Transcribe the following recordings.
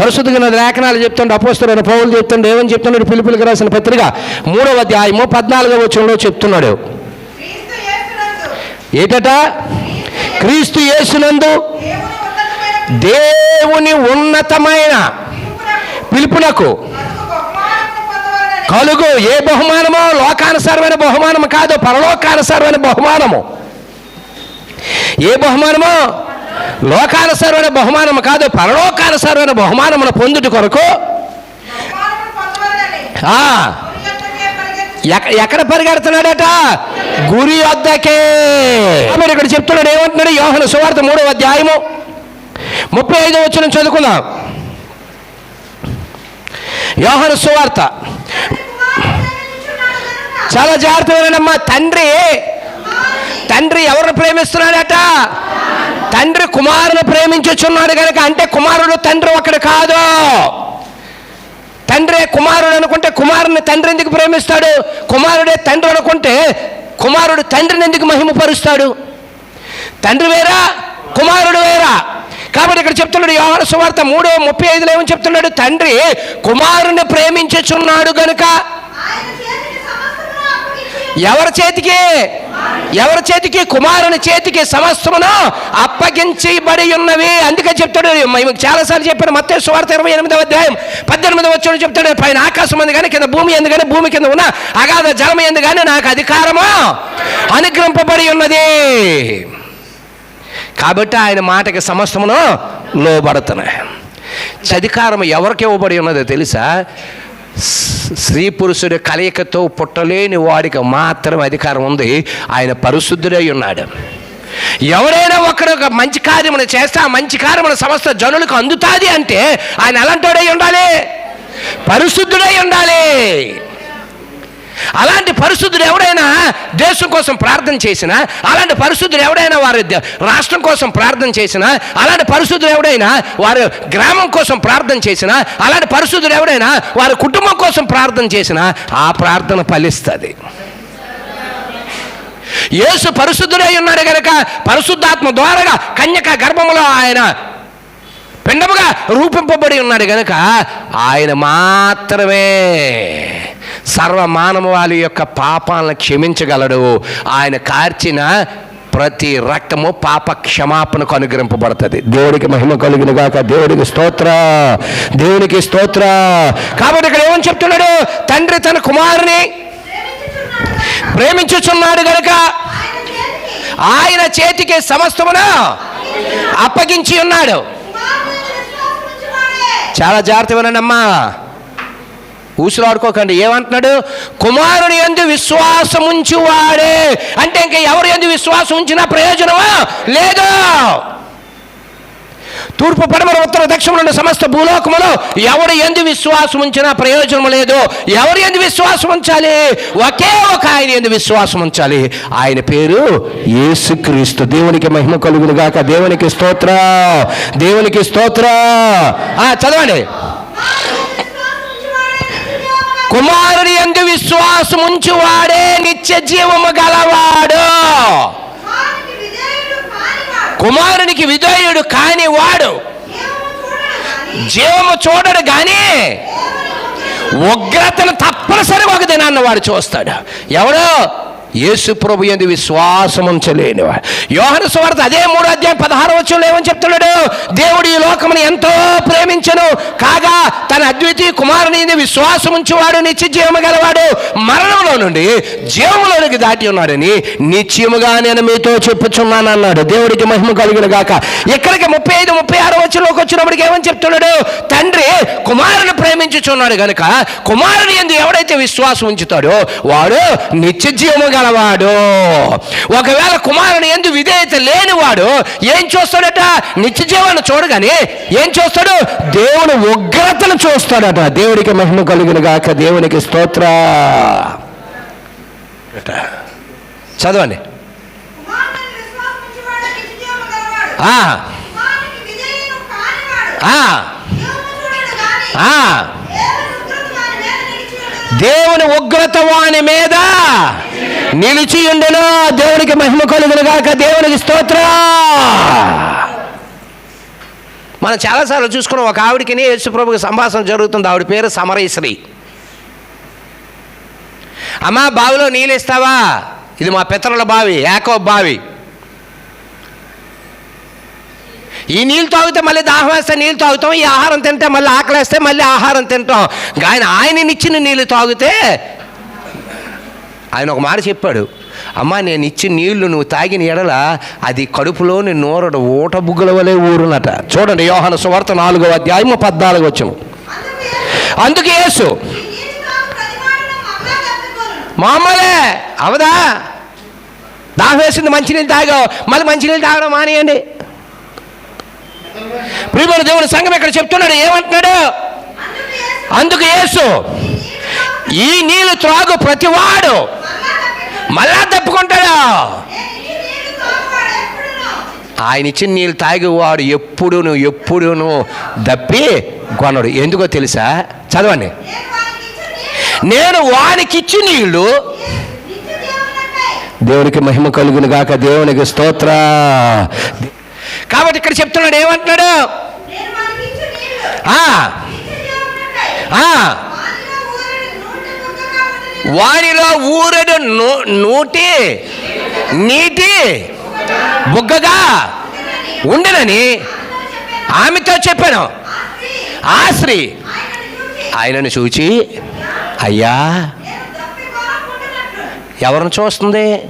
పరిశుద్ధమైన లేఖనాలు చెప్తుండే అపోస్తున్న పౌరులు చెప్తుండే ఏమని చెప్తున్నాడు పిలుపులకు రాసిన పత్రిక మూడవ అధ్యాయము పద్నాలుగవ వచనంలో చెప్తున్నాడు. ఏటట? క్రీస్తు యేసునందు దేవుని ఉన్నతమైన దేవుని ఉన్నతమైన పిలుపునకు కలుగు ఏ బహుమానమో లోకానుసారమైన బహుమానం కాదు పరలోకానుసారమైన బహుమానము. ఏ బహుమానమో? లోకానుసారమైన బహుమానం కాదు పరలోకానుసారమైన బహుమానమును పొందుట కొరకు ఆ, ఎక్కడ పరిగెడుతున్నాడట? గురి వద్దకే మీరు ఇక్కడ చెప్తున్నాడు ఏమంటున్నాడు? యోహన సువార్త మూడవ అధ్యాయము ముప్పై ఐదో వచ్చిన చదువుకుందాం. యోహన సువార్త. చాలా జాగ్రత్తగా తండ్రి తండ్రి ఎవరిని ప్రేమిస్తున్నాడట? కుమారుని ప్రేమించుచున్నాడు కనుక అంటే కుమారుడు తండ్రి ఒకడు కాదు. తండ్రే కుమారుడు అనుకుంటే కుమారుని తండ్రి ఎందుకు ప్రేమిస్తాడు? కుమారుడే తండ్రి అనుకుంటే కుమారుడు తండ్రిని ఎందుకు మహిమపరుస్తాడు? తండ్రి వేరా? కుమారుడు వేరా? కాబట్టి ఇక్కడ చెప్తున్నాడు యోహన సువార్త మూడో ముప్పై ఐదులో ఏమని చెప్తున్నాడు? తండ్రి కుమారుని ప్రేమించుచున్నాడు గనుక ఆయన చేతికి సమస్తమును అప్పగించి ఎవరి చేతికి? ఎవరి చేతికి? కుమారుని చేతికి సమస్తమును అప్పగించబడి ఉన్నవి అందుకే చెప్తాడు. చాలాసార్లు చెప్పాడు. మత్తే సువార్త ఇరవై ఎనిమిదవ అధ్యాయం పద్దెనిమిదవ వచ్చాడు చెప్తాడు. పైన ఆకాశం ఉంది కానీ కింద భూమి ఎందు కానీ భూమి కింద ఉన్న అగాధ జలం ఎందు కానీ నాకు అధికారము అనుగ్రహింపబడి ఉన్నది కాబట్టి ఆయన మాటకి సమస్తమును లోబడుతున్నాయి. అధికారం ఎవరికి ఇవ్వబడి ఉన్నదో తెలుసా? స్త్రీ పురుషుడి కలయికతో పుట్టలేని వాడికి మాత్రం అధికారం ఉంది. ఆయన పరిశుద్ధుడై ఉన్నాడు. ఎవరైనా ఒకరు ఒక మంచి కార్యమును చేస్తే ఆ మంచి కార్యమున సమస్త జనులకు అందుతుంది అంటే ఆయన ఎలాంటోడై ఉండాలి? పరిశుద్ధుడై ఉండాలి. అలాంటి పరిశుద్ధుడు ఎవడైనా దేశం కోసం ప్రార్థన చేసినా అలాంటి పరిశుద్ధుడు ఎవడైనా వారి రాష్ట్రం కోసం ప్రార్థన చేసినా అలాంటి పరిశుద్ధుడు ఎవడైనా వారి గ్రామం కోసం ప్రార్థన చేసినా అలాంటి పరిశుద్ధుడు ఎవడైనా వారి కుటుంబం కోసం ప్రార్థన చేసినా ఆ ప్రార్థన ఫలిస్తుంది. యేసు పరిశుద్ధుడై ఉన్నాడు గనక పరిశుద్ధాత్మ ద్వారాగా కన్యక గర్భములో ఆయన పిండముగా రూపింపబడి ఉన్నాడు కనుక ఆయన మాత్రమే సర్వ మానవాళి యొక్క పాపాలను క్షమించగలడు. ఆయన కార్చిన ప్రతి రక్తము పాప క్షమాపణకు అనుగ్రహింపబడుతుంది. దేవుడికి మహిమ కలిగిన గాక దేవుడికి స్తోత్ర దేవునికి స్తోత్ర. కాబట్టి ఇక్కడ ఏమని చెప్తున్నాడు? తండ్రి తన కుమారుని ప్రేమించుచున్నాడు గనుక ఆయన చేతికి ఆయన సమస్తమును అప్పగించి ఉన్నాడు. చాలా జాగ్రత్త వినండమ్మా ఊసులాడుకోకండి. ఏమంటున్నాడు? కుమారుని ఎందు విశ్వాసం ఉంచువాడే అంటే ఇంక ఎవరు ఎందు విశ్వాసం ఉంచినా ప్రయోజనమా? లేదు? తూర్పు పడమర ఉత్తర దక్షిణములను సమస్త భూలోకములో ఎవడు ఎందు విశ్వాసం ఉంచినా ప్రయోజనం లేదు? ఎవరు ఎందు విశ్వాసం ఉంచాలి? ఒకే ఒక ఆయన ఎందు విశ్వాసం ఉంచాలి. ఆయన పేరు యేసుక్రీస్తు. దేవునికి మహిమ కలుగును గాక. దేవునికి స్తోత్ర. దేవునికి స్తోత్ర. ఆ, చదవండి. కుమారుని ఎందు విశ్వాసం ఉంచువాడే నిత్య జీవము గలవాడు. కుమారునికి విధేయుడు కాని వాడు జీవము చూడడు గాని కానీ ఉగ్రతను తప్పనిసరిగా ఒక దినాన్ని వాడు చూస్తాడు. ఎవడు యేసు ప్రభు ఎందు విశ్వాసం ఉంచలేని వాడు యోహన సువార్త అదే మూడో అధ్యాయం పదహారు వచ్చంలో ఏమని చెప్తున్నాడు? దేవుడు ఈ లోకమును ఎంతో ప్రేమించను. కాగా తన అద్వితీయ కుమారుని విశ్వాసముంచువాడు విశ్వాసం నిత్య జీవము గలవాడు. మరణంలో నుండి జీవములోనికి దాటి ఉన్నాడని నిత్యముగా నేను మీతో చెప్పుచున్నాను అన్నాడు దేవుడికి మహిమ కలిగిన గాక. ఇక్కడికి ముప్పై ఐదు ముప్పై ఆరు వచ్చిలోకి వచ్చినప్పటికి ఏమని చెప్తున్నాడు? తండ్రి కుమారుని ప్రేమించుచున్నాడు కనుక కుమారుని ఎందు ఎవడైతే విశ్వాసం ఉంచుతాడో వాడు నిత్య గలవాడు. ఒకవేళ కుమారుని ఎందు విధేయత లేనివాడు ఏం చూస్తాడట? నిత్య జీవాన్ని చూడగానే ఏం చూస్తాడు? దేవుని ఉగ్రతను చూస్తాడట. దేవుడికి మహిమ కలిగిన గాక దేవునికి స్తోత్ర. చదవండి. ఆ, ఆ, ఆ. దేవుని ఉగ్రత వాని మీద నిలిచి దేవుని ఉండెను. దేవునికి మహిమ కలుగులుగాక దేవునికి స్తోత్ర. మనం చాలాసార్లు చూసుకున్నాం ఒక ఆవిడకి యేసుప్రభుకి సంభాషణ జరుగుతుంది. ఆవిడ పేరు సమరేశ్వరి అమ్మా బావిలో నీళ్ళు ఇస్తావా ఇది మా పితరుల బావి ఏకో బావి. ఈ నీళ్ళు తాగితే మళ్ళీ దాహం వేస్తే నీళ్ళు తాగుతాం ఈ ఆహారం తింటే మళ్ళీ ఆకలేస్తే మళ్ళీ ఆహారం తింటాం. ఆయన ఆయననిచ్చిన నీళ్ళు తాగితే ఆయన ఒక మాట చెప్పాడు అమ్మా నేను ఇచ్చిన నీళ్ళు నువ్వు తాగిన ఎడల అది కడుపులోని నోరడు ఊట బుగ్గల వలె ఊరునట. చూడండి యోహన సువార్త నాలుగో అధ్యాయము పద్నాలుగు వచ్చాము అందుకు యేసు, మామూలే అవదా దాహం వేసింది మంచినీళ్ళు తాగావు మళ్ళీ మంచినీళ్ళు తాగడం మానేయండి. ప్రియమైన దేవుని సంఘం ఇక్కడ చెప్తున్నాడు ఏమంటున్నాడు? అందుకు ఏసు అందుకు యేసు ఈ నీళ్ళు త్రాగు ప్రతివాడు. మళ్ళా మళ్ళా తప్పుకుంటాడు? ఇచ్చి ఆయన ఇచ్చిన నీళ్ళు తాగేవాడు ఎప్పుడును ఎప్పుడును దప్పి కొనడు. ఎందుకో తెలుసా? చదవండి. నేను వానికి ఇచ్చిన నీళ్ళు వానికిచ్చి దేవునికి మహిమ కలుగును గాక. దేవునికి స్తోత్ర. కాబట్టి ఇక్కడ చెప్తున్నాడు ఏమంటున్నాడు నేను వానికి ఇచ్చిన నీళ్ళు ఆ, నిత్య జీవమునకై ఆ, వానిలో ఊరిన వానిలో ఊరడు నూటి నూ- నూటి నీటి బుగ్గగా ఉండనని ఆమెతో చెప్పాను. ఆ స్త్రీ ఆయనను చూచి చూసి అయ్యా ఎవరిని చూస్తుంది?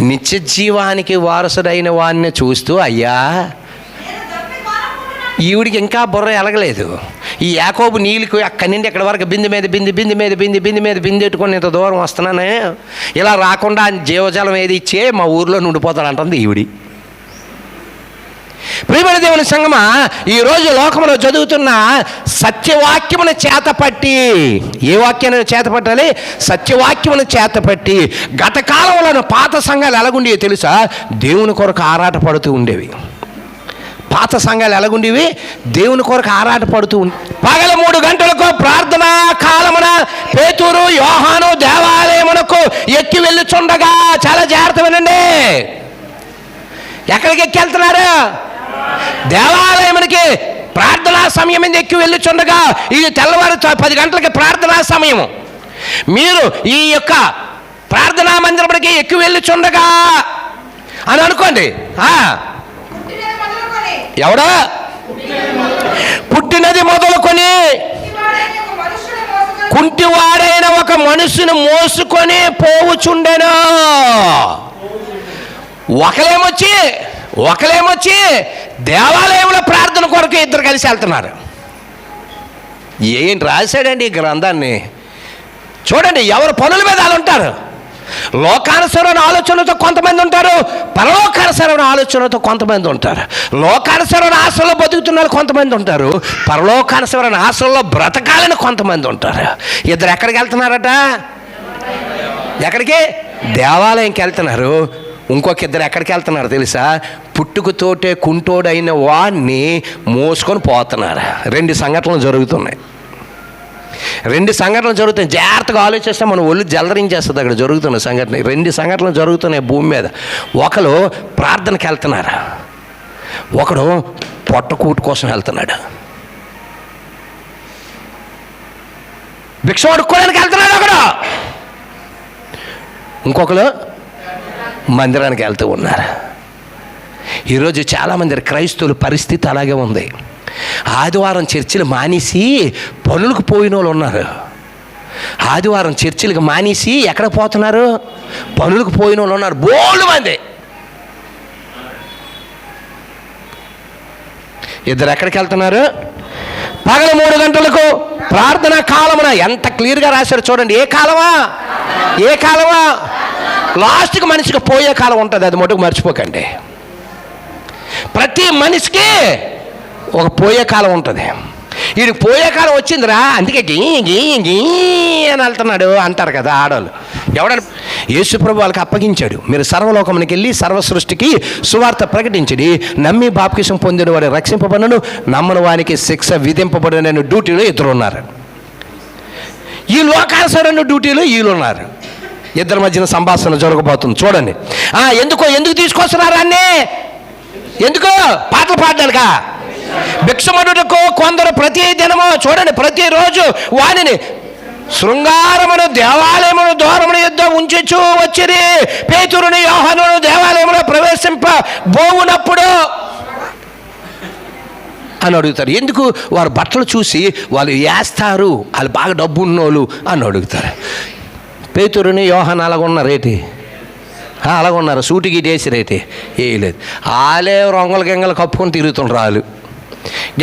నిత్య జీవానికి వారసుడైన వాడిని చూస్తూ అయ్యా ఈవిడికి ఇంకా బుర్ర ఎలగలేదు. ఈ యాకోబు నీళ్ళకి అక్కడి నుండి ఎక్కడి వరకు బింది మీద బింది బింది మీద బింది బింది మీద బింది పెట్టుకొని ఇంత దూరం వస్తున్నానే. ఇలా రాకుండా జీవజలం ఏది ఇచ్చే మా ఊర్లో నుండిపోతాడంటుంది ఈవిడి. ప్రియమైన దేవుని సంగమా ఈరోజు లోకంలో చదువుతున్న సత్యవాక్యమును చేతపట్టి ఏ వాక్యాన్ని చేతపట్టాలి? సత్యవాక్యమును చేతపట్టి గత కాలంలో పాత సంఘాలు ఎలాగుండేవి తెలుసా? దేవుని కొరకు ఆరాటపడుతూ ఉండేవి. పాత సంఘాలు ఎలాగుండేవి? దేవుని కొరకు ఆరాట పడుతూ పగల మూడు గంటలకు ప్రార్థనా కాలమున పేతూరు యోహాను దేవాలయమునకు ఎక్కి వెళ్ళుచుండగా చాలా జాగ్రత్త వినండి. ఎక్కడికి ఎక్కి వెళ్తున్నారు దేవాలయమునికి ప్రార్థనా సమయం మీద ఎక్కి వెళ్ళుచుండగా ఇది తెల్లవారు పది గంటలకి ప్రార్థనా సమయము. మీరు ఈ యొక్క ప్రార్థనా మందిరముడికి ఎక్కి వెళ్ళుచుండగా అని అనుకోండి. ఆ, ఎవడా? పుట్టినది మొదలుకొని ఒక కుంటివాడైన ఒక మనుషుని మోసుకొని పోవుచుండెను. ఒకలేమొచ్చి ఒకలేమొచ్చి దేవాలయంలో ప్రార్థన కొరకు ఇద్దరు కలిసి వెళ్తున్నారు. ఏం రాశాడండి ఈ గ్రంథాన్ని? చూడండి ఎవరు పనుల మీద వాళ్ళు ఉంటారు లోకానుసరమైన ఆలోచనలతో కొంతమంది ఉంటారు పరలోకానుసరమైన ఆలోచనలతో కొంతమంది ఉంటారు. లోకానుసరమైన ఆశల్లో బతుకుతున్నారు కొంతమంది ఉంటారు పరలోకానుసరమైన ఆశల్లో బ్రతకాలని కొంతమంది ఉంటారు. ఇద్దరు ఎక్కడికి వెళ్తున్నారట? ఎక్కడికి? దేవాలయంకి వెళ్తున్నారు. ఇంకొక ఇద్దరు ఎక్కడికి వెళ్తున్నారు తెలుసా? పుట్టుకతోటే కుంటోడైన వాడిని మోసుకొని పోతున్నారు. రెండు సంఘటనలు జరుగుతున్నాయి. రెండు సంఘటనలు జరుగుతున్నాయి జాగ్రత్తగా ఆలోచిస్తే మనం ఒళ్ళు జలరించేస్తుంది అక్కడ జరుగుతున్న సంఘటన. రెండు సంఘటనలు జరుగుతున్నాయి భూమి మీద. ఒకరు ప్రార్థనకి వెళ్తున్నారు. ఒకడు పొట్టకూటు కోసం వెళ్తున్నాడు. భిక్ష అడుక్కోవడానికి వెళ్తున్నాడు ఒకడు. ఇంకొకరు మందిరానికి వెళ్తూ ఉన్నారు. ఈరోజు చాలామంది క్రైస్తవుల పరిస్థితి అలాగే ఉంది. ఆదివారం చర్చిలు మానేసి పనులకు పోయిన వాళ్ళు ఉన్నారు. ఆదివారం చర్చిలకు మానేసి ఎక్కడ పోతున్నారు? పనులకు పోయిన వాళ్ళు ఉన్నారు. బోల్డ్ మంది. ఇద్దరు ఎక్కడికి వెళ్తున్నారు? పగల మూడు గంటలకు ప్రార్థన కాలమున ఎంత క్లియర్గా రాశారు చూడండి. ఏ కాలమా? ఏ కాలమా? లాస్ట్కి మనిషికి పోయే కాలం ఉంటుంది. అది మటుకు మర్చిపోకండి. ప్రతి మనిషికి ఒక పోయే కాలం ఉంటుంది. వీడికి పోయే కాలం వచ్చిందిరా అందుకే గీ గీ గీ అని వెళ్తున్నాడు అంటారు కదా ఆడవాళ్ళు ఎవడని? యేసుప్రభు వాళ్ళకి అప్పగించాడు. మీరు సర్వలోకమునికి వెళ్ళి సర్వ సృష్టికి సువార్త ప్రకటించడి నమ్మి బాప్కిసం పొందిన వాడు రక్షింపబడను నమ్మని వానికి శిక్ష విధింపబడిన డ్యూటీలో ఇద్దరు ఉన్నారు ఈ లోకాసరణ డ్యూటీలో వీళ్ళు ఉన్నారు ఇద్దరి మధ్యన సంభాషణ జరగబోతుంది. చూడండి. ఎందుకో ఎందుకు తీసుకొస్తున్నారా అన్నీ? ఎందుకో? పాటలు పాడడానికా? భిక్షమడుటకు కొందరు ప్రతి దినము చూడండి ప్రతిరోజు వాణిని శృంగారమును దేవాలయమును దూరమును యుద్ధం ఉంచుచు వచ్చిరి. పేతురుని యోహనును దేవాలయంలో ప్రవేశింప బోవునప్పుడు అని అడుగుతారు. ఎందుకు? వారు బట్టలు చూసి వాళ్ళు వేస్తారు వాళ్ళు బాగా డబ్బు ఉన్నోళ్ళు అని అడుగుతారు. పేతురుని యోహన్ అలాగున్నారేటి ఆ, అలాగున్నారు సూటికి వేసి రేటి వేయలేదు వాళ్ళే రొంగల గింగలు కప్పుకొని తిరుగుతుండ్రు వాళ్ళు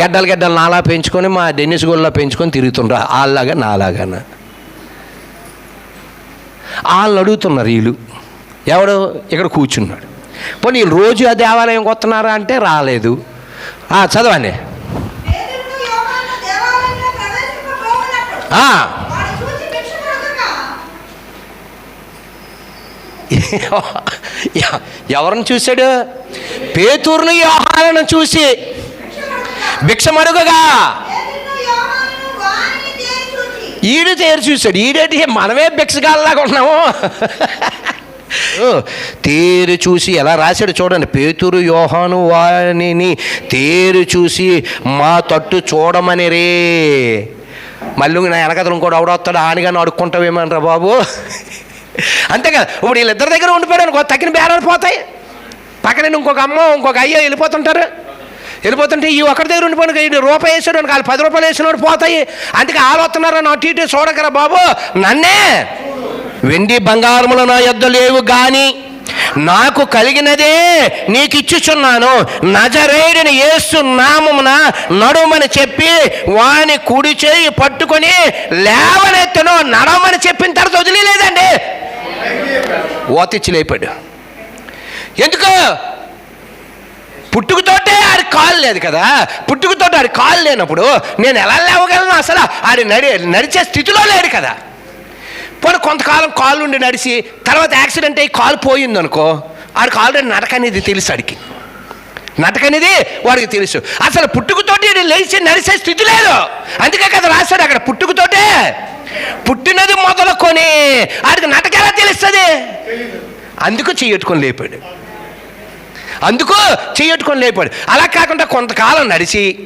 గడ్డలు గడ్డలు నాలా పెంచుకొని మా డెన్నిస్ గోల్లో పెంచుకొని తిరుగుతుండ్రు వాళ్ళలాగా నాలాగాన. వాళ్ళని అడుగుతున్నారు వీళ్ళు. ఎవడు ఇక్కడ కూర్చున్నాడు. పోనీ వీళ్ళు రోజు ఆ దేవాలయంకి వస్తున్నారా అంటే రాలేదు. చదవండి పేతురును యోహాను దేవాలయంలో ప్రవేశింపబోవునప్పుడు ఆ, వాడు చూచి భిక్షమడుగగా ఎ- ఎవరిని చూశాడు? పేతూరుని వ్యవహారాన్ని చూసి భిక్షమడుగగా. ఈడు తేరు చూశాడు. ఈడేటి? మనమే భిక్షగాల్లాగా ఉన్నాము. తేరు చూసి ఎలా రాశాడు చూడండి. పేతురు యోహాను వాణిని తేరు చూసి మా తట్టు చూడమని రే. మళ్ళీ నా వెనకతలు ఇంకోటి ఎవడొస్తాడు ఆనిగాని అడుక్కుంటావేమనరా బాబు. అంతే కదా ఇప్పుడు వీళ్ళిద్దరి దగ్గర ఉండిపోయాడు అనుకో తగిన బేరాలు పోతాయి. పక్కన ఇంకొక అమ్మ ఇంకొక అయ్యో వెళ్ళిపోతుంటారు. వెళ్ళిపోతుంటే ఈ ఒక్కడి దగ్గర ఉండిపోయిన రూపాయి వేసాడు వాళ్ళు పది రూపాయలు వేసినోడు పోతాయి. అందుకే ఆలోస్తున్నారని నా ఇటు చూడకరా బాబు. నన్నే. వెండి బంగారములు నా యొద్ద లేవు కానీ నాకు కలిగినదే నీకు ఇచ్చుచున్నాను నజరేడిని ఏసు నామమున నడుమని చెప్పి వాని కుడి చేయి పట్టుకొని లేవనెత్తను నడవమని చెప్పిన తర్వాత వదిలేదండి ఓతిచ్చి లేపాడు. ఎందుకు? పుట్టుకతోటే ఆడి కాలు లేదు కదా? పుట్టుకతోటి ఆడి కాలు లేనప్పుడు నేను ఎలా లేవగలను అసలు? ఆడి నడి నడిచే స్థితిలో లేడు కదా. పోనీ కొంతకాలం కాలు ఉండి నడిచి తర్వాత యాక్సిడెంట్ అయ్యి కాలు పోయింది అనుకో ఆడికి ఆల్రెడీ నడక అనేది తెలుసు ఆడికి. నటక అనేది వాడికి తెలుసు. అసలు పుట్టుకతోటి లేచి నడిచే స్థితి లేదు. అందుకే కదా రాశాడు అక్కడ పుట్టుకతోటే పుట్టినది మొదలుకొని ఆడికి నటక ఎలా తెలుస్తుంది అందుకు చెయ్యట్టుకొని లేపాడు. అందుకు చెయ్యట్టుకొని లేపాడు. అలా కాకుండా కొంతకాలం నడిచి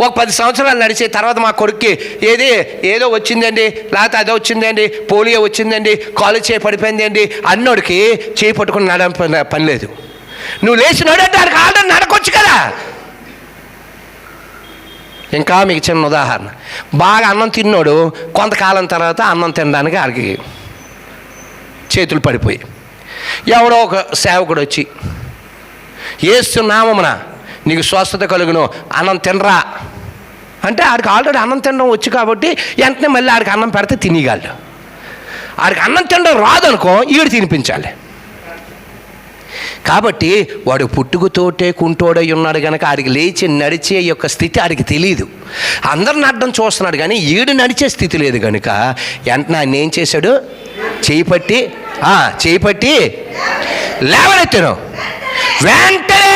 ఒక పది సంవత్సరాలు నడిచి తర్వాత మా కొడుక్కి ఏది ఏదో వచ్చిందండి లేకపోతే అదో వచ్చిందండి పోలియో వచ్చిందండి కాలు చేయి పడిపోయిందండి అన్నోడికి చేయి పట్టుకుని నడ పని- పని లేదు. నువ్వు లేచి నడంటే ఆడికి ఆల్రెడీ నడకొచ్చు కదా. ఇంకా మీకు చిన్న ఉదాహరణ. బాగా అన్నం తిన్నాడు కొంతకాలం తర్వాత అన్నం తినడానికి ఆడికి చేతులు పడిపోయి. ఎవడో ఒక సేవకుడు వచ్చి వేస్తున్నామమ్మన నీకు స్వస్థత కలుగును అన్నం తినరా. అంటే ఆడికి ఆల్రెడీ అన్నం తినడం వచ్చు కాబట్టి వెంటనే మళ్ళీ ఆడికి అన్నం పెడితే తినేయగలడు. ఆడికి అన్నం తినడం రాదనుకో ఈడు తినిపించాలి. కాబట్టి వాడు పుట్టుకతోటే కుంటోడై ఉన్నాడు కనుక ఆడికి లేచి నడిచే యొక్క స్థితి ఆడికి తెలియదు అందరిని అడ్డం చూస్తున్నాడు కానీ ఈడు నడిచే స్థితి లేదు కనుక వెంటనే ఆయన ఏం చేశాడు? చేపట్టి పట్టి ఆ, లేవనెత్తాను. వెంటనే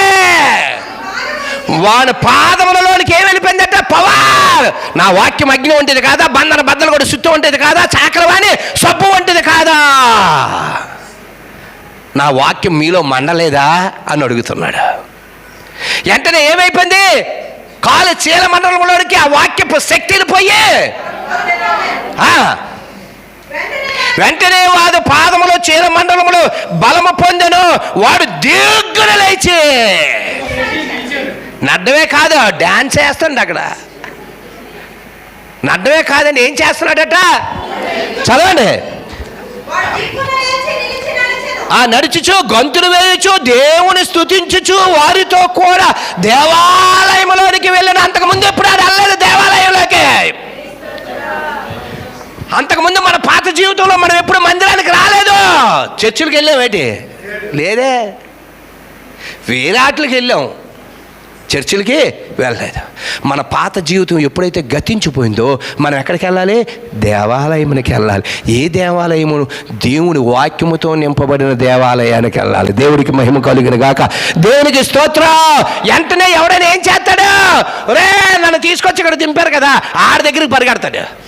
వాడు పాదములలోనికి ఏం వెళ్ళిపోయిందంటే? పవర్! నా వాక్యం అగ్ని వంటిది కాదా? బంధన బద్దలు కూడా సుత్తు వంటిది కాదా? చాకరవాణి సబ్బు వంటిది కాదా? నా వాక్యం మీలో మండలేదా అని అడుగుతున్నాడు. వెంటనే ఏమైపోయింది? కాలు చీల మండలంలోనికి ఆ వాక్యపు శక్తిని పోయి. ఆ, వెంటనే వాడు పాదములు చీల మండలములు బలము పొందను. వాడు దిగ్గున లేచి. నడ్డమే కాదు డాన్స్ చేస్తాడు అక్కడ. నడ్డమే కాదండి ఏం చేస్తున్నాడట? చదవండి. ఆ నడుచుచు గంతులు వేయచ్చు దేవుని స్తుతించుచు వారితో కూడా దేవాలయంలోనికి వెళ్ళిన అంతకుముందు ఎప్పుడు ఆడు వెళ్ళలేదు దేవాలయంలోకి. అంతకుముందు మన పాత జీవితంలో మనం ఎప్పుడు మందిరానికి రాలేదు. చర్చిలకు వెళ్ళామేటి లేదే. వేరాట్లకి వెళ్ళాం. చర్చిలకి వెళ్ళలేదు. మన పాత జీవితం ఎప్పుడైతే గతించిపోయిందో మనం ఎక్కడికి వెళ్ళాలి? దేవాలయమునికి వెళ్ళాలి. ఏ దేవాలయము? దేవుని వాక్యముతో నింపబడిన దేవాలయానికి వెళ్ళాలి. దేవుడికి మహిమ కలిగిన గాక. దేవునికి స్తోత్రం! వెంటనే ఎవడైనా ఏం చేస్తాడు? రే నన్ను తీసుకొచ్చి ఇక్కడ దింపారు కదా. ఆడి దగ్గరికి పరిగెడతాడు.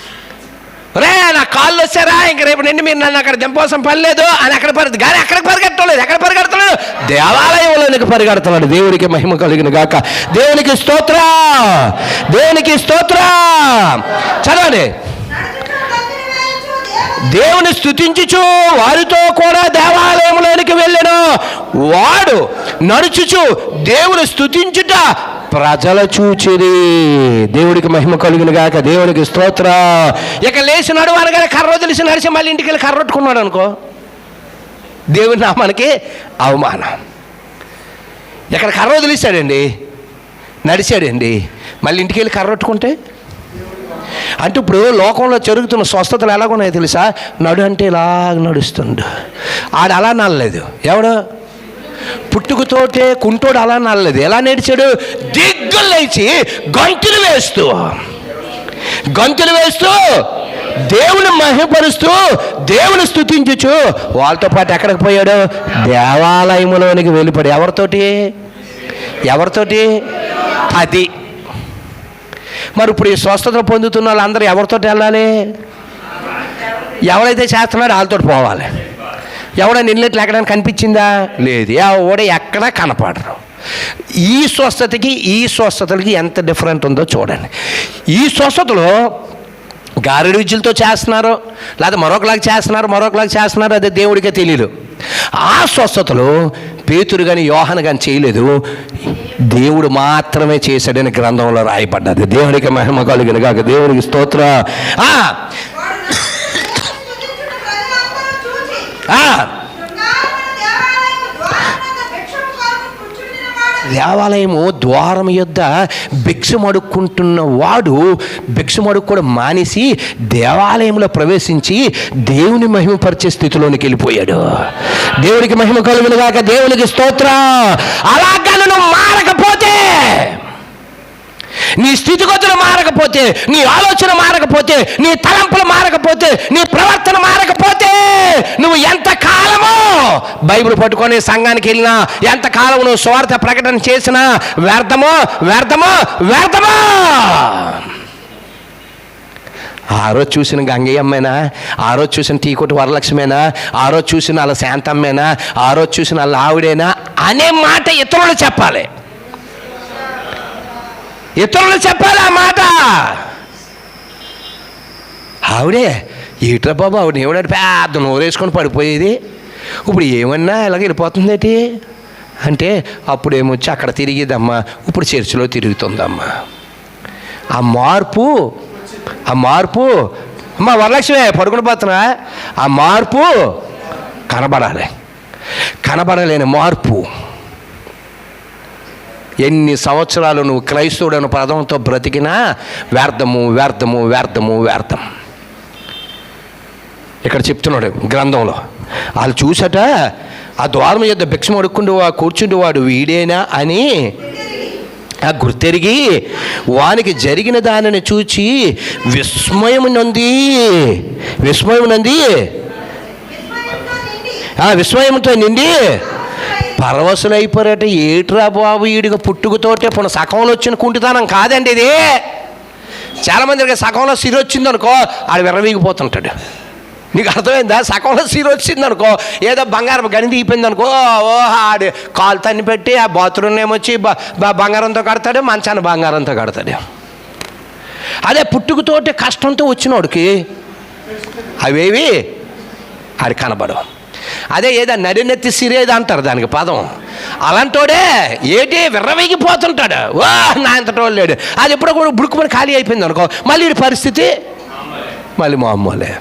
రే నా కాళ్ళు వచ్చారా? ఇంక రేపు నిండి మీరు నన్ను అక్కడ దింపోసం పని లేదు అని అక్కడ పరిగె కానీ అక్కడ పరిగెట్టలేదు ఎక్కడ పరిగెడతలేదు దేవాలయంలోనికి పరిగెడతాడు దేవునికి మహిమ కలిగిన గాక. దేవునికి స్తోత్ర. దేవునికి స్తోత్ర. చదవండి. దేవుని దేవుని స్థుతించుచు వారితో కూడా దేవాలయంలోనికి వెళ్ళాను వాడు నడుచుచు దేవుని స్థుతించుట ప్రజల చూచిరి. దేవుడికి మహిమ కలుగును గాక దేవునికి స్తోత్ర. ఇక లేచినాడు నడువారు కర్ర తెలిసి నడిచి మళ్ళీ ఇంటికి వెళ్ళి కర్రొట్టుకున్నాడు అనుకో. దేవుని నామానికి అవమానం. ఇక్కడ కర్ర వదిలేశాడండి. నడిచాడండి. మళ్ళీ ఇంటికి వెళ్ళి కర్రొట్టుకుంటే అంటే ఇప్పుడు లోకంలో జరుగుతున్న స్వస్థతలు ఎలాగున్నాయో తెలుసా? నడు అంటే ఇలాగ నడుస్తుండు. ఆడు అలా నల్లలేదు ఎవడు? పుట్టుకతోటే కుంటోడు అలా నల్లలేదు. ఎలా నడిచాడు దిగ్గులు లేచి గంతులు వేస్తూ. గంతులు వేస్తూ దేవుని మహిపరుస్తూ దేవుని స్థుతించచ్చు వాళ్ళతో పాటు ఎక్కడికి పోయాడు? దేవాలయంలోనికి వెళ్ళిపోయాడు. ఎవరితోటి? ఎవరితోటి? అది. మరి ఇప్పుడు ఈ స్వస్థత పొందుతున్న వాళ్ళందరూ ఎవరితో వెళ్ళాలి? ఎవరైతే చేస్తున్నాడో వాళ్ళతో పోవాలి. ఎవడైనా నిన్నట్లు ఎక్కడైనా కనిపించిందా? లేదు. ఎవడ ఎక్కడా కనపడరు. ఈ స్వస్థతకి ఈ స్వస్థతలకి ఎంత డిఫరెంట్ ఉందో చూడండి. ఈ స్వస్థతలో గారెడు విద్యలతో చేస్తున్నారు లేదా మరొకలాగా చేస్తున్నారు మరొకలాగా చేస్తున్నారు అదే దేవుడికే తెలియదు ఆ స్వస్థతలు పేతురు కానీ యోహన కానీ చేయలేదు. దేవుడు మాత్రమే చేశాడని గ్రంథంలో రాయబడ్డది. దేవుడికి మహిమ కలిగిన కాక దేవుడికి స్తోత్ర. దేవాలయము వాడు ద్వారం యొద్ద భిక్షమడుక్కుంటున్న వాడు భిక్షమడుక్కోవడం మానేసి దేవాలయంలో ప్రవేశించి దేవుని మహిమపరిచే స్థితిలోనికి వెళ్ళిపోయాడు. దేవుడికి మహిమ కలుగునుగాక దేవునికి స్తోత్ర. అలాగా నువ్వు మారకపోతే నీ స్థితిగతులు మారకపోతే నీ ఆలోచన మారకపోతే నీ తలంపులు మారకపోతే నీ ప్రవర్తన మారకపోతే నువ్వు ఎంత కాలమో బైబిల్ పట్టుకొని సంఘానికి వెళ్ళినా ఎంత కాలం నువ్వు స్వార్థ ప్రకటన చేసినా వ్యర్థమో వ్యర్థమో వ్యర్థమో! ఆ రోజు చూసిన గంగయ్యమ్మేనా ఆ రోజు చూసిన టీకొట్టు వరలక్ష్మేనా? ఆ రోజు చూసిన వాళ్ళ శాంతమ్మేనా? ఆ రోజు చూసిన వాళ్ళ ఆవిడేనా? అనే మాట ఇతరులు చెప్పాలి. ఇతరులు చెప్పాలి ఆ మాట? ఆవిడే ఏట్రా బాబు ఆవిడ ఏమిడాడు పెద్ద నోరేసుకొని పడిపోయేది? ఇప్పుడు ఏమన్నా ఇలాగ వెళ్ళిపోతుందేటి? అంటే అప్పుడు ఏమొచ్చి అక్కడ తిరిగిదమ్మా ఇప్పుడు చర్చిలో తిరుగుతుందమ్మా. ఆ మార్పు ఆ మార్పు అమ్మా వరలక్ష్మి పడుకుని పోతున్నా. ఆ మార్పు కనబడాలి. కనబడలేని మార్పు. ఎన్ని సంవత్సరాలు నువ్వు క్రైస్తవుడని పదంతో బ్రతికినా వ్యర్థము వ్యర్థము వ్యర్థము వ్యర్థం. ఇక్కడ చెప్తున్నాడు గ్రంథంలో. వాళ్ళు చూసట ఆ ద్వారం యొద్ద భిక్షం అడుక్కుంటూ వా కూర్చుండేవాడు వీడేనా అని ఆ గుర్తెరిగి వానికి జరిగిన దానిని చూచి విస్మయం నంది విస్మయం నంది. ఆ విస్మయంతో నిండి పరవశులైపోయారట ఏట్రా బాబు ఈడికి పుట్టుకతోటే పున సగంలో వచ్చిన కుంటితనం కాదండి ఇది. చాలామందికి సగంలో సిరి వచ్చింది అనుకో ఆడు విర్రవీగిపోతుంటాడు. నీకు అర్థమైందా? సగంలో సిరి వచ్చింది అనుకో ఏదో బంగారం గని తీపింది అనుకో ఓ ఆడు కాలు తన్ని పెట్టి ఆ బాత్రూమ్ ఏమొచ్చి బంగారంతో కడతాడు మంచాన్ని బంగారంతో కడతాడు. అదే పుట్టుకతోటి కష్టంతో వచ్చినోడికి అవేవి? ఆడి కనబడవు. అదే ఏదో నడినెత్తి సిరేది అంటారు దానికి పదం. అలాంటోడే ఏటి విర్రవీగిపోతుంటాడు. వా నా ఇంతటోడు లేడు. అది ఎప్పుడో కూడా బుడుకుమని ఖాళీ అయిపోయింది అనుకో. మళ్ళీ ఈ పరిస్థితి? మళ్ళీ మామూలే.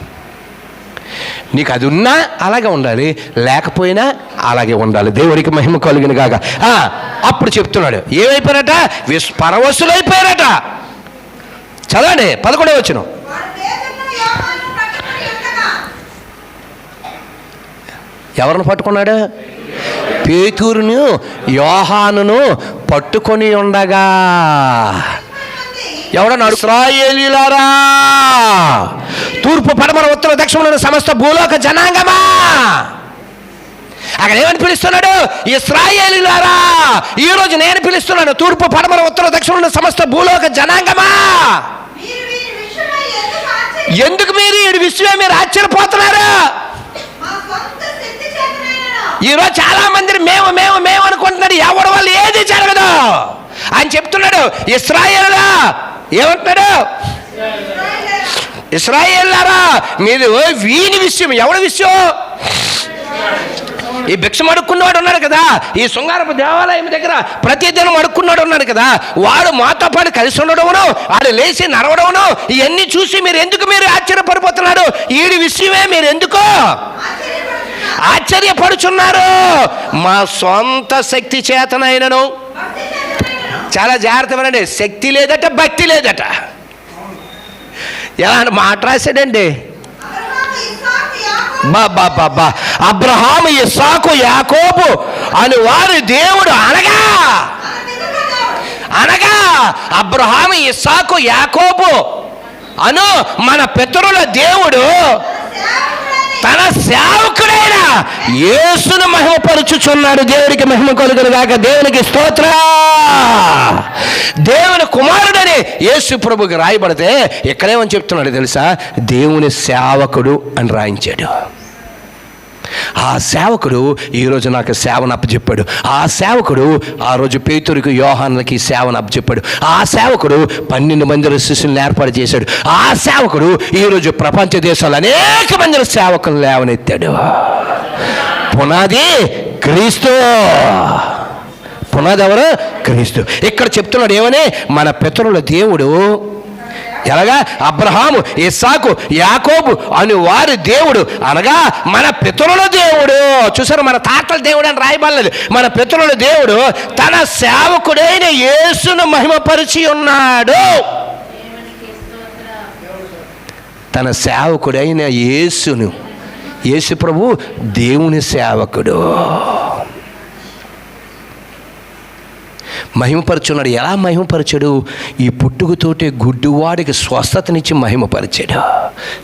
నీకు అది ఉన్నా అలాగే ఉండాలి. లేకపోయినా అలాగే ఉండాలి. దేవుడికి మహిమ కలిగిన కాక ఆ, అప్పుడు చెప్తున్నాడు. ఏమైపోయారట విస్ పరవశులైపోయారట. చదవండి పదకొండే వచ్చినాం వాడు పేతురును యోహాను పట్టుకుని ఉండగా ఎవరిని పట్టుకున్నాడు? పేతూరును యోహానును పట్టుకొని ఉండగా. ఎవడన్నా ఇస్రాయేలీలారా! తూర్పు పడమర ఉత్తర దక్షిణ సమస్త భూలోక జనాంగమా! అక్కడ ఏమని పిలుస్తున్నాడు? ఇస్రాయేలీలారా! ఈ రోజు నేను పిలుస్తున్నాను తూర్పు పడమర ఉత్తర దక్షిణ సమస్త భూలోక జనాంగమా! ఎందుకు ఎందుకు మీరు ఈ విషయమే మీరు ఆశ్చర్యపోతున్నారు? ఈరోజు చాలా మంది మేము మేము మేము అనుకుంటున్నాడు ఎవడు వల్ల ఏది జరగదు? ఆయన చెప్తున్నాడు ఇస్రాయేల్లా ఏమంటున్నాడు? ఇస్రాయేల్లారా మీది వీని విషయం ఎవడి విషయం? ఈ భిక్షం అడుక్కున్నవాడు ఉన్నాడు కదా ఈ శృంగారపు దేవాలయం దగ్గర ప్రతిదినం అడుక్కున్నాడు ఉన్నాడు కదా వాడు మాతో పాటు కలిసి ఉండడమును వాడు లేచి నడవడమును ఇవన్నీ చూసి మీరు ఎందుకు మీరు ఆశ్చర్యపడిపోతున్నాడు ఈడి విషయమే మీరు ఎందుకో? ఆశ్చర్యపడుచున్నారు. మా సొంత శక్తి చేతనైనను. చాలా జాగ్రత్తగానండి శక్తి లేదట భక్తి లేదట. ఎలా మాట రాశాడండి? అబ్రహాము ఇస్సాకు యాకోబు యాకోబు అని వారి దేవుడు అనగా. అనగా అబ్రహాము ఇస్సాకు యాకోబు అను మన పితరుల దేవుడు. తన సేవకుడైన యేసును మహిమపరుచుచున్నాడు. దేవుడికి మహిమ కలుగునుగాక దేవునికి స్తోత్ర. దేవుని కుమారుడని యేసు ప్రభుకి రాయబడితే ఇక్కడేమని చెప్తున్నాడు తెలుసా? దేవుని సేవకుడు అని రాయించాడు. ఆ సేవకుడు ఈరోజు నాకు సేవను అప్పచెప్పాడు. ఆ సేవకుడు ఆ రోజు పేతురికి యోహాన్లకి సేవను అప్పచెప్పాడు. ఆ సేవకుడు పన్నెండు మందిల శిష్యులను ఏర్పాటు చేశాడు. ఆ సేవకుడు ఈరోజు ప్రపంచ దేశాలు అనేక మంది సేవకులను లేవనెత్తాడు. పునాది క్రీస్తు. పునాది ఎవరు? క్రీస్తు. ఇక్కడ చెప్తున్నాడు ఏమని? మన పితరుల దేవుడు ఎలాగా? అబ్రహాము ఇస్సాకు యాకోబు అని వారి దేవుడు అనగా మన పితరుల దేవుడు. చూసారు మన తాతల దేవుడు అని రాయబడలేదు మన పితరుల దేవుడు తన సేవకుడైన యేసును మహిమపరిచి ఉన్నాడు. తన సేవకుడైన యేసును. యేసు ప్రభు దేవుని సేవకుడు. మహిమపరచున్నాడు. ఎలా మహిమపరచాడు? ఈ పుట్టుకతోటే గుడ్డివాడికి స్వస్థతనిచ్చి మహిమపరిచాడు.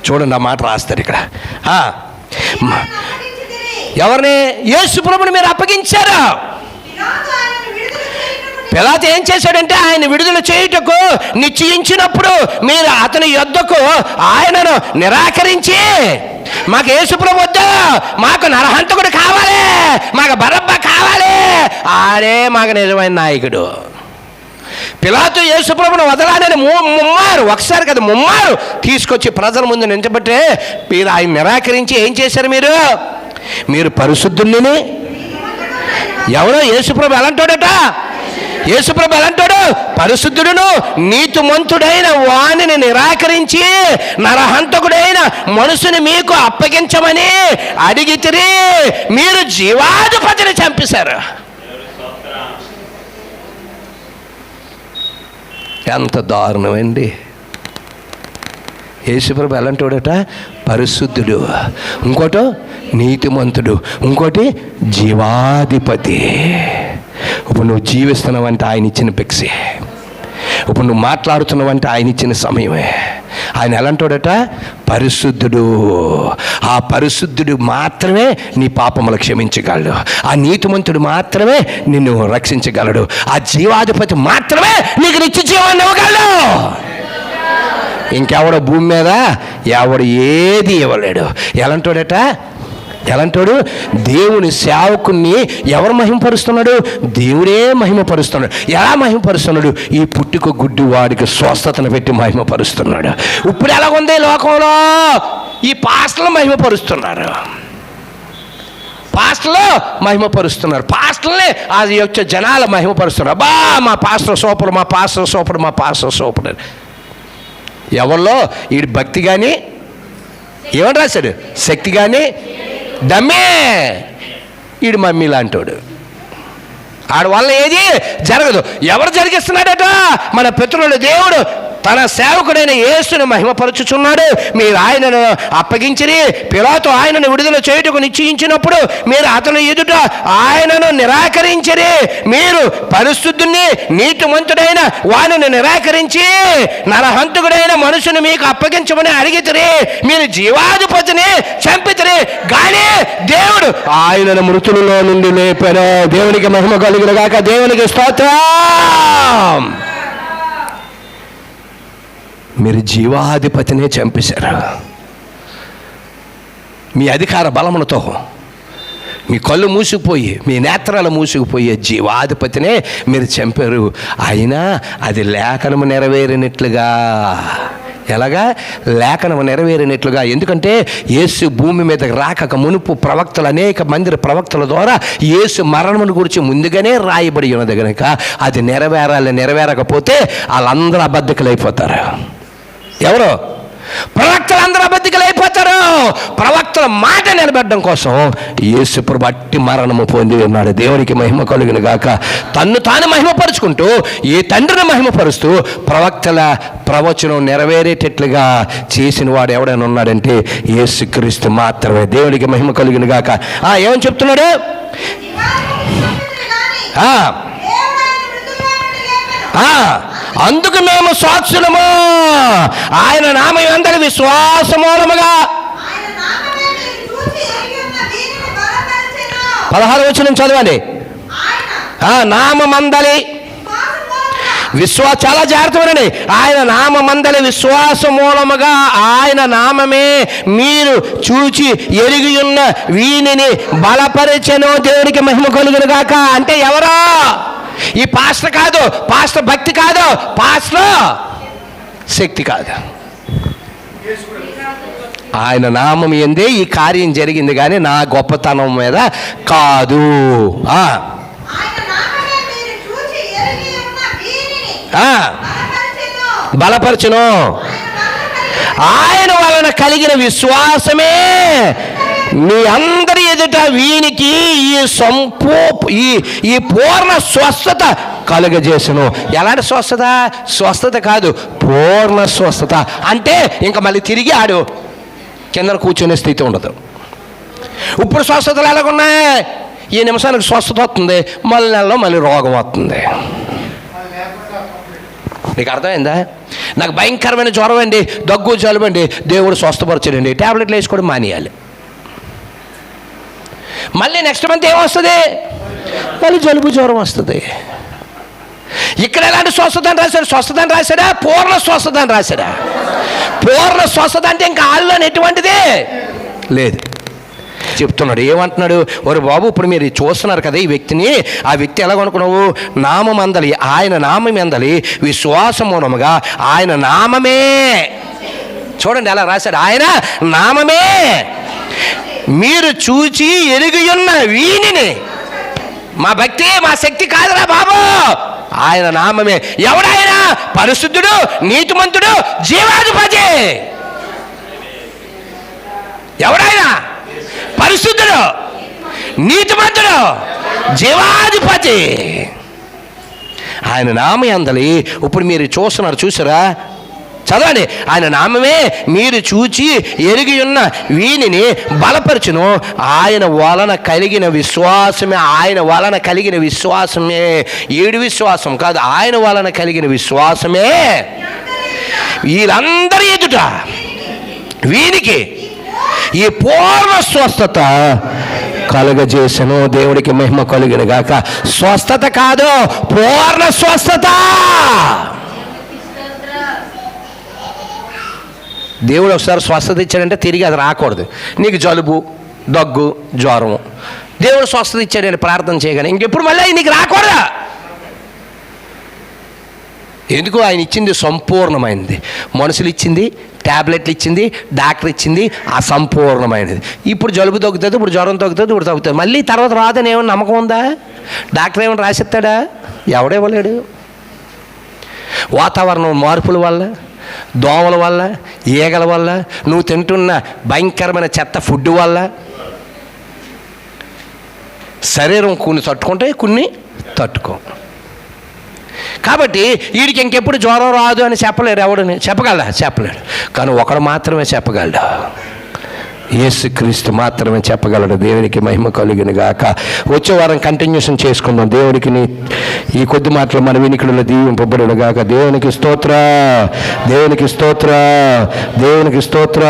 చూడండి ఆ మాట రాస్తారు ఇక్కడ. ఎవరిని? యేసు ప్రభుని మీరు అప్పగించారు? పిలాతు పిలాత ఏం చేశాడంటే ఆయన విడుదల చేయుటకు నిశ్చయించినప్పుడు మీరు అతని యొద్దకు ఆయనను నిరాకరించి మాకు ఏసుప్రభు వద్దు. మాకు నరహంతకుడు కావాలి. మాకు బరబ్బ కావాలి. ఆడే మాకు నిజమైన నాయకుడు. పిలాతు యేసుప్రభును వదలాలని ముమ్మారు. ఒకసారి కదా ముమ్మారు. తీసుకొచ్చి ప్రజల ముందు నించబట్టే మీరు ఆయన నిరాకరించి ఏం చేశారు మీరు? మీరు పరిశుద్ధుల్ని ఎవరో యేసుప్రభు ఎలాంటోడట యేసుప్రభు అంటాడు పరిశుద్ధుడును నీతిమంతుడైన వాణిని నిరాకరించి నరహంతకుడైన మనుషుని మీకు అప్పగించమని అడిగితిరి మీరు జీవాధిపతిని చంపేశారు. ఎంత దారుణమండి. యేసుప్రభు ఎలాంటోడట? పరిశుద్ధుడు ఇంకోటి నీతిమంతుడు ఇంకోటి జీవాధిపతి. ఇప్పుడు నువ్వు జీవిస్తున్నావంటే ఆయన ఇచ్చిన పిక్సే ఇప్పుడు నువ్వు మాట్లాడుతున్నావంటే ఆయన ఇచ్చిన సమయమే. ఆయన ఎలాంటోడట? పరిశుద్ధుడు. ఆ పరిశుద్ధుడు మాత్రమే నీ పాపములు క్షమించగలడు. ఆ నీతిమంతుడు మాత్రమే నిన్ను రక్షించగలడు. ఆ జీవాధిపతి మాత్రమే నీకు నిత్య జీవాన్ని ఇవ్వగలడు. ఇంకెవడ భూమి మీద? ఎవడు ఏది ఇవ్వలేడు. ఎలాంటోడట? ఎలాంటోడు? దేవుని సేవకుణ్ణి ఎవరు మహిమపరుస్తున్నాడు దేవుడే మహిమపరుస్తున్నాడు. ఎలా మహిమపరుస్తున్నాడు? ఈ పుట్టుక గుడ్డి వాడికి స్వస్థతను పెట్టి మహిమపరుస్తున్నాడు. ఇప్పుడు ఎలా లోకంలో? ఈ పాస్టలు మహిమపరుస్తున్నారు. పాస్టర్లు మహిమపరుస్తున్నారు. పాస్టర్లే అది వచ్చే జనాలు మహిమపరుస్తున్నారు. అబ్బా మా పాస్టర్ సూపర్ మా పాస్టర్ సూపర్ మా పాస్టర్ సూపర్ ఎవరిలో? వీడి భక్తి కానీ ఏమని రాశాడు? శక్తి కానీ దమ్మే! ఈడు మమ్మీ లాంటోడు. ఆడ వల్ల ఏది జరగదు. ఎవరు జరిగిస్తున్నాడట? మన పితృడు దేవుడు తన సేవకుడైన యేసును మహిమపరచుచున్నాడు. మీరు ఆయనను అప్పగించిరి. పిలాతో ఆయనను విడుదల చేయుటకు నిశ్చయించినప్పుడు మీరు అతను ఎదుట ఆయనను నిరాకరించిరి. మీరు పరిశుద్ధుని నీతిమంతుడైన వానిని నిరాకరించి నరహంతకుడైన మనుషుని మీకు అప్పగించమని అడిగితే మీరు జీవాధిపతిని చంపితిరి. కానీ దేవుడు ఆయనను మృతులలో నుండి లేపాను దేవునికి మహిమ కలుగును గాక దేవునికి స్తోత్రం. మీరు జీవాధిపతినే చంపేశారు. మీ అధికార బలములతో మీ కళ్ళు మూసుకుపోయి మీ నేత్రాలు మూసుకుపోయే జీవాధిపతినే మీరు చంపారు. అయినా అది లేఖనము నెరవేరినట్లుగా. ఎలాగా? లేఖనము నెరవేరినట్లుగా. ఎందుకంటే యేసు భూమి మీదకి రాకక మునుపు ప్రవక్తలు అనేక మంది ప్రవక్తల ద్వారా యేసు మరణమును గురించి ముందుగానే రాయబడి ఉన్నది కనుక అది నెరవేరాలి నెరవేరకపోతే వాళ్ళందరూ అబద్ధకులైపోతారు. అయిపోతారు ఎవరు? ప్రవక్తలు అందరూ అబద్ధికులు అయిపోతారు. ప్రవక్తల మాట నిలబెట్టడం కోసం యేసుప్రభు బట్టి మరణము పొంది ఉన్నాడు. దేవునికి మహిమ కలుగును గాక. తన్ను తాను మహిమపరుచుకుంటూ ఈ తండ్రిని మహిమపరుస్తూ ప్రవక్తల ప్రవచనం నెరవేరేటట్లుగా చేసిన వాడు ఎవడైనా ఉన్నాడంటే యేసుక్రీస్తు మాత్రమే. దేవునికి మహిమ కలుగును గాక. ఆ, ఏమని చెప్తున్నాడు? ఆ, ఆ, అందుకు మేము సాక్షులము ఆయన నామం అందరి విశ్వాసమూలముగా పదహారు వచ్చిన చదవండి. నామందలి నామమందలి. విశ్వా చాలా జాగ్రత్తగానండి ఆయన నామందలి విశ్వాస మూలముగా ఆయన నామమే మీరు చూచి ఎరిగి ఉన్న వీనిని బలపరిచెను. దేవునికి మహిమ కలుగునుగాక. అంటే ఎవరా? ఈ పాస్టర్ కాదు పాస్టర్ భక్తి కాదు పాస్టర్ శక్తి కాదు. ఆయన నామం ఎందే ఈ కార్యం జరిగింది కానీ నా గొప్పతనం మీద కాదు. బలపరచును. ఆయన వలన కలిగిన విశ్వాసమే మీ అందరి ఎదుట వీనికి ఈ సంపూ ఈ ఈ పూర్ణ స్వస్థత కలుగజేసను. ఎలాంటి స్వస్థత? స్వస్థత కాదు పూర్ణ స్వస్థత. అంటే ఇంకా మళ్ళీ తిరిగి ఆడు. కింద కూర్చునే స్థితి ఉండదు. ఇప్పుడు స్వస్థతలు ఎలాగున్నాయి? ఈ నిమిషానికి స్వస్థత వస్తుంది మళ్ళీ నెలలో మళ్ళీ రోగం వస్తుంది. నీకు అర్థమైందా? నాకు భయంకరమైన జ్వరం అండి దగ్గు జలుబు అండి దేవుడు స్వస్థపరచడండి. ట్యాబ్లెట్లు వేసుకోవడం మానేయాలి. మళ్ళీ నెక్స్ట్ మంత్ ఏమొస్తుంది? మళ్ళీ జలుబు జ్వరం వస్తుంది. ఇక్కడ ఎలాంటి స్వస్థత అని రాశాడు? స్వస్థత అని రాశాడా? పూర్ణ స్వస్థత అని రాశాడా? పూర్ణ స్వస్థత అంటే ఇంకా ఆల్లో ఎటువంటిది? లేదు. చెప్తున్నాడు. ఏమంటున్నాడు? ఒరే బాబు ఇప్పుడు మీరు చూస్తున్నారు కదా ఈ వ్యక్తిని. ఆ వ్యక్తి ఎలా కొనుక్కున్నావు? నామం అందలి. ఆయన నామం అందలి. విశ్వాసమూలముగా ఆయన నామమే. చూడండి ఎలా రాశాడు. ఆయన నామమే. మీరు చూచి ఎరిగియున్న వీనిని మా భక్తి మా శక్తి కాదురా బాబు. ఆయన నామమే. ఎవడాయన? పరిశుద్ధుడు నీతిమంతుడు జీవాధిపతి. ఎవడాయన? పరిశుద్ధుడు నీతిమంతుడు జీవాధిపతి. ఆయన నామ అందలి ఇప్పుడు మీరు చూస్తున్నారు చూసారా? చదవండి. ఆయన నామమే మీరు చూచి ఎరిగి ఉన్న వీనిని బలపరచును. ఆయన వలన కలిగిన విశ్వాసమే ఆయన వలన కలిగిన విశ్వాసమే. ఏడు విశ్వాసం కాదు ఆయన వలన కలిగిన విశ్వాసమే. వీళ్ళందరి ఎదుట వీనికి ఈ పూర్ణ స్వస్థత కలుగజేసను. దేవుడికి మహిమ కలిగిన గాక స్వస్థత కాదు పూర్ణ స్వస్థత. దేవుడు ఒకసారి స్వస్థత ఇచ్చాడంటే తిరిగి అది రాకూడదు. నీకు జలుబు దగ్గు జ్వరం. దేవుడు స్వస్థత ఇచ్చాడని ప్రార్థన చేయగానే ఇంకెప్పుడు మళ్ళీ నీకు రాకూడదా? ఎందుకు? ఆయన ఇచ్చింది సంపూర్ణమైనది. మనుషులు ఇచ్చింది ట్యాబ్లెట్లు ఇచ్చింది డాక్టర్ ఇచ్చింది అసంపూర్ణమైనది ఇప్పుడు జలుబు తగ్గుతుంది ఇప్పుడు జ్వరం తగ్గుతుంది ఇప్పుడు తగ్గుతుంది. మళ్ళీ తర్వాత రాదని ఏమైనా నమ్మకం ఉందా? డాక్టర్ ఏమైనా రాసిస్తాడా ఎవడేవ్వలేడు వాతావరణం మార్పుల వల్ల దోమల వల్ల ఈగల వల్ల నువ్వు తింటున్న భయంకరమైన చెత్త ఫుడ్ వల్ల శరీరం కొన్ని తట్టుకుంటే కొన్ని తట్టుకో. కాబట్టి వీడికి ఇంకెప్పుడు జ్వరం రాదు అని చెప్పలేరు ఎవడని? చెప్పగలడా? చెప్పలేడు. కానీ ఒకడు మాత్రమే చెప్పగలడు. యేసుక్రీస్తు మాత్రమే చెప్పగలడు. దేవునికి మహిమ కలిగిన గాక. వచ్చే వారం కంటిన్యూషన్ చేసుకుందాం. దేవుడికి ఈ కొద్ది మాటలు మన వినికిడిలో దీవింపబడును గాక. దేవునికి స్తోత్ర. దేవునికి స్తోత్ర. దేవునికి స్తోత్ర.